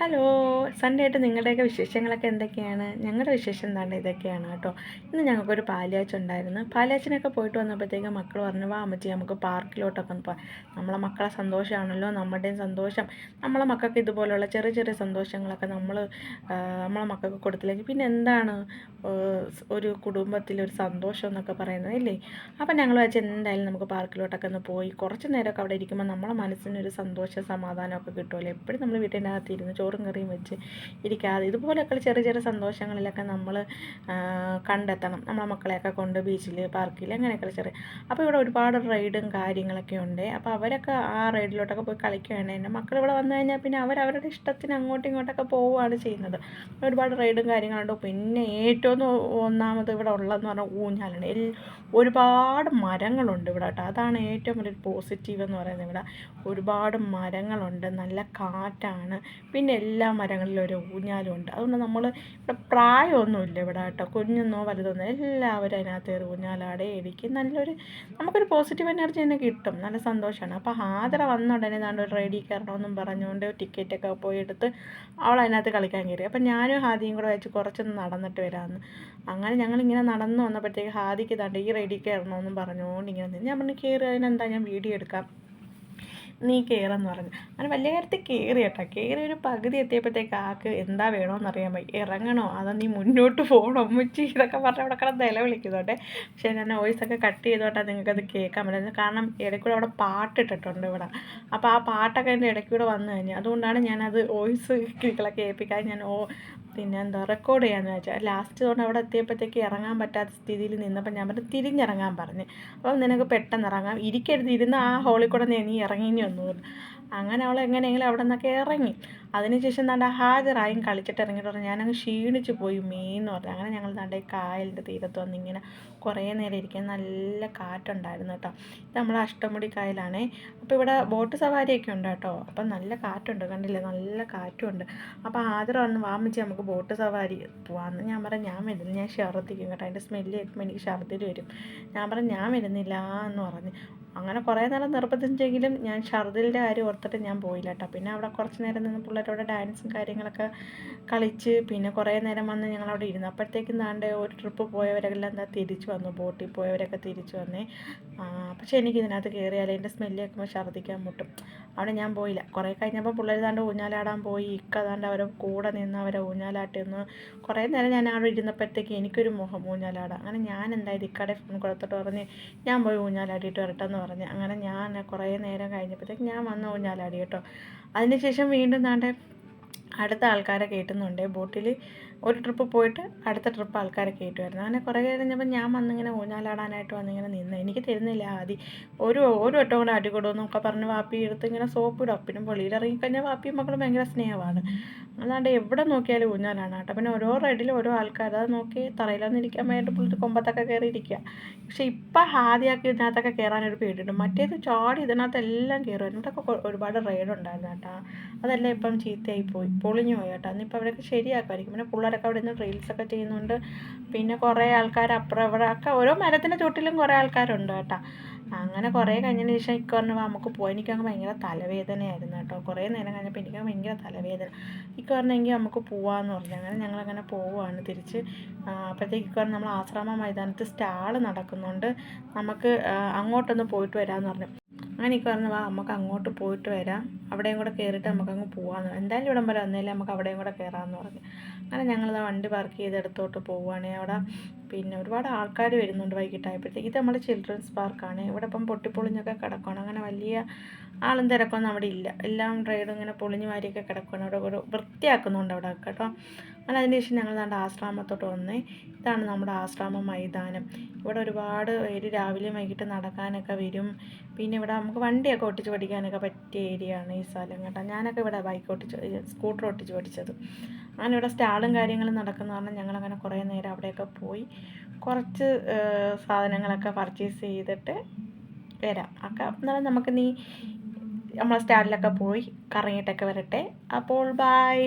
Hello Sunday ആയിട്ട് നിങ്ങളുടെയൊക്കെ വിശേഷങ്ങളൊക്കെ എന്തൊക്കെയാണ്? ഞങ്ങളുടെ വിശേഷം എന്താണ് ഇതൊക്കെയാണ് കേട്ടോ. ഇന്ന് ഞങ്ങൾക്കൊരു പാലിയാച്ച ഉണ്ടായിരുന്നു. പാലിയാച്ചിനൊക്കെ പോയിട്ട് വന്നപ്പോഴത്തേക്കും മക്കൾ പറഞ്ഞു വാ അമ്മച്ചി നമുക്ക് പാർക്കിലോട്ടൊക്കെ ഒന്ന് പോകാം നമ്മളെ മക്കളെ സന്തോഷമാണല്ലോ നമ്മുടെയും സന്തോഷം. നമ്മളെ മക്കൾക്ക് ഇതുപോലെയുള്ള ചെറിയ ചെറിയ സന്തോഷങ്ങളൊക്കെ നമ്മൾ നമ്മളെ മക്കൾക്ക് കൊടുത്തില്ലെങ്കിൽ പിന്നെ എന്താണ്? ഒരു കുടുംബത്തിൽ ഒരു സന്തോഷം എന്നൊക്കെ പറയുന്നത് ഇല്ലേ? അപ്പം ഞങ്ങൾ വെച്ച് എന്തായാലും നമുക്ക് പാർക്കിലോട്ടൊക്കെ ഒന്ന് പോയി കുറച്ച് നേരമൊക്കെ അവിടെ ഇരിക്കുമ്പോൾ നമ്മളെ മനസ്സിനൊരു സന്തോഷം സമാധാനമൊക്കെ കിട്ടുമല്ലോ. എപ്പോഴും നമ്മൾ വീട്ടിന്റെ അകത്ത് ഇരുന്ന് ചോറും കറിയും വെച്ച് ഇരിക്കാതെ. ഇതുപോലെയൊക്കെ ചെറിയ ചെറിയ സന്തോഷങ്ങളിലൊക്കെ നമ്മൾ കണ്ടെത്തണം. നമ്മളെ മക്കളെയൊക്കെ കൊണ്ട് ബീച്ചിൽ പാർക്കിൽ അങ്ങനെയൊക്കെ ചെറിയ അപ്പോൾ ഇവിടെ ഒരുപാട് റൈഡും കാര്യങ്ങളൊക്കെ ഉണ്ട്. അപ്പോൾ അവരൊക്കെ ആ റൈഡിലോട്ടൊക്കെ പോയി കളിക്കുകയാണ്. എന്റെ മക്കൾ ഇവിടെ വന്നു കഴിഞ്ഞാൽ പിന്നെ അവർ അവരുടെ ഇഷ്ടത്തിന് അങ്ങോട്ടും ഇങ്ങോട്ടൊക്കെ പോവുകയാണ് ചെയ്യുന്നത്. ഒരുപാട് റൈഡും കാര്യങ്ങളുണ്ട് പിന്നെ ഏറ്റവും ഒന്നാമത് ഇവിടെ ഉള്ളതെന്ന് പറഞ്ഞാൽ ഊഞ്ഞാലാണ്. ഒരുപാട് മരങ്ങളുണ്ട് ഇവിടെ കേട്ടോ. അതാണ് ഏറ്റവും വലിയൊരു പോസിറ്റീവ് എന്ന് പറയുന്നത് ഇവിടെ. ഒരുപാട് മരങ്ങളുണ്ട്. നല്ല കാറ്റാണ്. പിന്നെ എല്ലാ മരങ്ങളിലും ഒരു ഊഞ്ഞാലുണ്ട് അതുകൊണ്ട് നമ്മൾ ഇവിടെ പ്രായമൊന്നുമില്ല ഇവിടെ കേട്ടോ. കുഞ്ഞെന്നോ വലുതൊന്നോ എല്ലാവരും അതിനകത്ത് കയറി ഊഞ്ഞാലാടെ ഇടിക്കും നല്ലൊരു നമുക്കൊരു പോസിറ്റീവ് എനർജി തന്നെ കിട്ടും. നല്ല സന്തോഷമാണ്. അപ്പോൾ ഹാജറ വന്ന ഉടനെ ഏതാണ്ട് ഒരു റെഡി കയറണമെന്നും പറഞ്ഞുകൊണ്ട് ടിക്കറ്റൊക്കെ പോയി എടുത്ത് അവൾ അതിനകത്ത് കളിക്കാൻ കയറി. അപ്പം ഞാനും ഹാദിയും കൂടെ വെച്ച് കുറച്ചൊന്ന് നടന്നിട്ട് വരാമെന്ന് അങ്ങനെ ഞങ്ങളിങ്ങനെ നടന്നു വന്നപ്പോഴത്തേക്ക് ഹാദിക്ക് ഇതാണ്ട് ഈ റെഡി കയറണമെന്നും പറഞ്ഞുകൊണ്ട് ഇങ്ങനെ നിന്ന്. ഞാൻ പറഞ്ഞു കയറി അതിനെന്താ? ഞാൻ വീഡിയോ എടുക്കാം. നീ കയറെന്ന് പറഞ്ഞു. അങ്ങനെ വലിയ കാര്യത്തിൽ കയറി കേട്ടോ. കയറി ഒരു പകുതി എത്തിയപ്പോഴത്തേക്ക് ആൾക്ക് എന്താ വേണമെന്നറിയാൻ പോയി ഇറങ്ങണോ? അതോ നീ മുന്നോട്ട് പോകണോ മുച്ചി ഇതൊക്കെ പറഞ്ഞ് അവിടെ കിടന്ന് നില വിളിക്കുന്നുണ്ട് പക്ഷേ ഞാൻ വോയിസൊക്കെ കട്ട് ചെയ്തോട്ടാണ് നിങ്ങൾക്കത് കേൾക്കാൻ പറ്റുന്നത്. കാരണം ഇടയ്ക്കൂടെ അവിടെ പാട്ട് പാട്ടിട്ടിട്ടുണ്ട് ഇവിടെ. അപ്പോൾ ആ പാട്ടൊക്കെ എന്റെ ഇടയ്ക്കൂടെ വന്നു കഴിഞ്ഞു. അതുകൊണ്ടാണ് ഞാനത് വോയിസ് കിളൊക്കെ കേൾപ്പിക്കാൻ ഞാൻ ഓ പിന്നെ എന്താ റെക്കോർഡ് ചെയ്യാമെന്ന് വെച്ചാൽ ലാസ്റ്റ് കൊണ്ട് അവിടെ എത്തിയപ്പോഴത്തേക്ക് ഇറങ്ങാൻ പറ്റാത്ത സ്ഥിതിയിൽ നിന്നപ്പോൾ ഞാൻ പറഞ്ഞു തിരിഞ്ഞിറങ്ങാൻ പറഞ്ഞു. അപ്പം നിനക്ക് പെട്ടെന്ന് ഇറങ്ങാം. ഇരിക്കരുത് ഇരുന്ന് ആ ഹോളിൽ കൂടെ നീ നീ ഇറങ്ങി വന്നു അങ്ങനെ അവൾ എങ്ങനെയെങ്കിലും അവിടെ നിന്നൊക്കെ ഇറങ്ങി. അതിനുശേഷം നല്ല ഹാജറായും കളിച്ചിട്ട് ഇറങ്ങിയിട്ട് പറഞ്ഞു ഞാനങ്ങ് ക്ഷീണിച്ച് പോയി. മീൻ എന്ന് പറഞ്ഞു. അങ്ങനെ ഞങ്ങൾ ഈ കായലിന്റെ തീരത്ത് വന്ന് ഇങ്ങനെ കുറേ നേരം ഇരിക്കാൻ നല്ല കാറ്റുണ്ടായിരുന്നു കേട്ടോ ഇത് നമ്മളെ അഷ്ടമുടി കായലാണേ. അപ്പോൾ ഇവിടെ ബോട്ട് സവാരിയൊക്കെ ഉണ്ട് കേട്ടോ അപ്പം നല്ല കാറ്റുണ്ട്. കണ്ടില്ലേ? നല്ല കാറ്റുണ്ട്. അപ്പോൾ ആദ്യം വന്ന് വാമിച്ച് നമുക്ക് ബോട്ട് സവാരി പോവാമെന്ന് ഞാൻ പറഞ്ഞു ഞാൻ വരുന്നില്ല. ഞാൻ ഛർദ്ദിക്കും കേട്ടോ. അതിന്റെ സ്മെല്ല് കേൾക്കുമ്പോൾ എനിക്ക് ഛർദ്ദിൽ വരും. ഞാൻ പറഞ്ഞു ഞാൻ വരുന്നില്ല എന്ന് പറഞ്ഞു. അങ്ങനെ കുറേ നേരം നിർബന്ധിച്ചെങ്കിലും ഞാൻ ഷർദിലിന്റെ കാര്യം ഓർത്തിട്ട് ഞാൻ പോയില്ല കേട്ടോ. പിന്നെ അവിടെ കുറച്ച് നേരം നിന്ന് പിള്ളേരോട് ഡാൻസും കാര്യങ്ങളൊക്കെ കളിച്ച് പിന്നെ കുറേ നേരം വന്ന് ഞങ്ങൾ അവിടെ ഇരുന്നു. അപ്പോഴത്തേക്കും താണ്ട് ഒരു ട്രിപ്പ് പോയവരെല്ലാം എന്താ തിരിച്ചു വന്നു. ബോട്ടിൽ പോയവരൊക്കെ തിരിച്ചു വന്നേ. പക്ഷെ എനിക്ക് ഇതിനകത്ത് കയറിയാൽ അതിന്റെ സ്മെല്ല് കേൾക്കുമ്പോൾ ഛർദ്ദിക്കാൻ മുട്ടും. അവിടെ ഞാൻ പോയില്ല. കുറേ കഴിഞ്ഞപ്പോൾ പിള്ളേർ താണ്ട് ഊഞ്ഞാലാടാൻ പോയി. ഇക്ക താണ്ട് അവരെ കൂടെ നിന്ന് അവരെ ഊഞ്ഞാലാട്ടി ഒന്ന് കുറേ നേരം ഞാൻ അവിടെ ഇരുന്നപ്പോഴത്തേക്ക് എനിക്കൊരു മുഖം ഊഞ്ഞാലാടാം. അങ്ങനെ ഞാൻ എന്തായാലും ഇക്കടെ ഫോൺ കൊടുത്തിട്ട് പറഞ്ഞ് ഞാൻ പോയി ഊഞ്ഞാലാടിയിട്ട് വരട്ടെ എന്ന് പറഞ്ഞ്. അങ്ങനെ ഞാൻ കുറേ നേരം കഴിഞ്ഞപ്പോഴത്തേക്ക് ഞാൻ വന്ന് ഊഞ്ഞാലാടി കേട്ടോ. അതിനുശേഷം വീണ്ടും താണ്ടെ അടുത്ത ആൾക്കാരെ കയറ്റുന്നുണ്ട് ബോട്ടിൽ ഒരു ട്രിപ്പ് പോയിട്ട് അടുത്ത ട്രിപ്പ് ആൾക്കാരെ കയറ്റുമായിരുന്നു അങ്ങനെ കുറേ കഴിഞ്ഞപ്പോൾ ഞാൻ വന്നിങ്ങനെ ഊഞ്ഞാലാടാനായിട്ട് വന്നിങ്ങനെ നിന്ന്. എനിക്ക് തരുന്നില്ല ആദ്യം ഒരു ഒരു വട്ടം കൂടെ അടി ഒക്കെ പറഞ്ഞ് വാപ്പി എടുത്ത് ഇങ്ങനെ സോപ്പ് ഇടും. പിന്നെ പൊളിയിൽ ഇറങ്ങിക്കഴിഞ്ഞാൽ വാപ്പിയും മക്കളും ഭയങ്കര സ്നേഹമാണ്. അല്ലാണ്ട് എവിടെ നോക്കിയാലും ഊഞ്ഞാലാണ് കേട്ടോ. പിന്നെ ഓരോ റൈഡിലും ഓരോ ആൾക്കാർ അത് നോക്കി തറയിലൊന്നും ഇരിക്കാൻ വേണ്ടി പുള്ളിട്ട് കൊമ്പത്തൊക്കെ കയറി ഇരിക്കുക. പക്ഷേ ഇപ്പം ആദ്യമാക്കി ഇതിനകത്തൊക്കെ കയറാനൊരു പേടിയുണ്ട്. മറ്റേത് ചാടി ഇതിനകത്ത് എല്ലാം കയറും എന്നിട്ടൊക്കെ ഒരുപാട് റൈഡ് ഉണ്ടായിരുന്നു കേട്ടോ. അതെല്ലാം ഇപ്പം ചീത്തയായി പോയി. പൊളിഞ്ഞു പോയി കേട്ടോ. അന്നിപ്പോൾ അവരൊക്കെ ശരിയാക്കുമായിരിക്കും. പിന്നെ പിള്ളേരൊക്കെ അവിടെ നിന്ന് റീൽസൊക്കെ ചെയ്യുന്നുണ്ട്. പിന്നെ കുറേ ആൾക്കാർ അപ്പുറം ഇവിടെ ഒക്കെ ഓരോ മരത്തിന്റെ ചുട്ടിലും കുറേ ആൾക്കാരുണ്ട് കേട്ടോ. അങ്ങനെ കുറേ കഴിഞ്ഞതിന് ശേഷം ഇക്ക പറഞ്ഞു നമുക്ക് പോയി. എനിക്കങ്ങ് ഭയങ്കര തലവേദനയായിരുന്നു കേട്ടോ. കുറേ നേരം കഴിഞ്ഞപ്പോൾ എനിക്ക് ഭയങ്കര തലവേദന. ഇക്ക പറഞ്ഞെങ്കിൽ നമുക്ക് പോവാന്ന് പറഞ്ഞു. അങ്ങനെ ഞങ്ങളങ്ങനെ പോവുകയാണ് തിരിച്ച്. അപ്പോഴത്തേക്ക് ഇക്ക പറഞ്ഞു നമ്മൾ ആശ്രമ മൈതാനത്ത് സ്റ്റാൾ നടക്കുന്നുണ്ട്. നമുക്ക് അങ്ങോട്ടൊന്ന് പോയിട്ട് വരാമെന്ന് പറഞ്ഞു. ഇക്ക പറഞ്ഞു വാ നമുക്ക് അങ്ങോട്ട് പോയിട്ട് വരാം. അവിടെയും കൂടെ കയറിയിട്ട് നമുക്ക് അങ്ങ് പോവാമെന്ന് എന്തായാലും ഇവിടം വരെ. വന്നേലേ നമുക്ക് അവിടെയും കൂടെ കയറാമെന്ന് പറഞ്ഞു. അങ്ങനെ ഞങ്ങൾ വണ്ടി പാർക്ക് ചെയ്ത് ഇടത്തോട്ട് പോവുകയാണെങ്കിൽ അവിടെ പിന്നെ ഒരുപാട് ആൾക്കാർ വരുന്നുണ്ട് വൈകിട്ടായപ്പോഴത്തേക്ക്. ഇത് നമ്മുടെ ചിൽഡ്രൻസ് പാർക്കാണ്. ഇവിടെ ഇപ്പം പൊട്ടിപ്പൊളിഞ്ഞൊക്കെ കിടക്കുകയാണ് അങ്ങനെ വലിയ ആളും തിരക്കൊന്നും അവിടെ ഇല്ല. എല്ലാം റൈഡും ഇങ്ങനെ പൊളിഞ്ഞു വാരിയൊക്കെ കിടക്കുകയാണ് അവിടെ ഒരു വൃത്തിയാക്കുന്നുണ്ട് അവിടെ കേട്ടോ. അങ്ങനെ അതിന് ശേഷം ഞങ്ങൾ നമ്മുടെ ആശ്രാമത്തോട്ട് വന്നേ ഇതാണ് നമ്മുടെ ആശ്രാമ മൈതാനം. ഇവിടെ ഒരുപാട് പേര് രാവിലെ വൈകിട്ട് നടക്കാനൊക്കെ വരും. പിന്നെ ഇവിടെ നമുക്ക് വണ്ടിയൊക്കെ ഓട്ടിച്ച് പഠിക്കാനൊക്കെ പറ്റിയ ഏരിയ ആണ് ഈ സ്ഥലം കേട്ടോ. ഞാനൊക്കെ ഇവിടെ ബൈക്ക് ഓട്ടിച്ച് സ്കൂട്ടർ ഓട്ടിച്ച് പഠിച്ചത്. അങ്ങനെ ഇവിടെ സ്റ്റാളും കാര്യങ്ങളും നടക്കുന്ന കാരണം ഞങ്ങളങ്ങനെ കുറേ നേരം അവിടെയൊക്കെ പോയി കുറച്ച് സാധനങ്ങളൊക്കെ പർച്ചേസ് ചെയ്തിട്ട് വരാം. ഒക്കെ എന്നാലും നമുക്ക് നീ നമ്മളെ സ്റ്റാൻഡിലൊക്കെ പോയി കറങ്ങിയിട്ടൊക്കെ വരട്ടെ. അപ്പോൾ ബൈ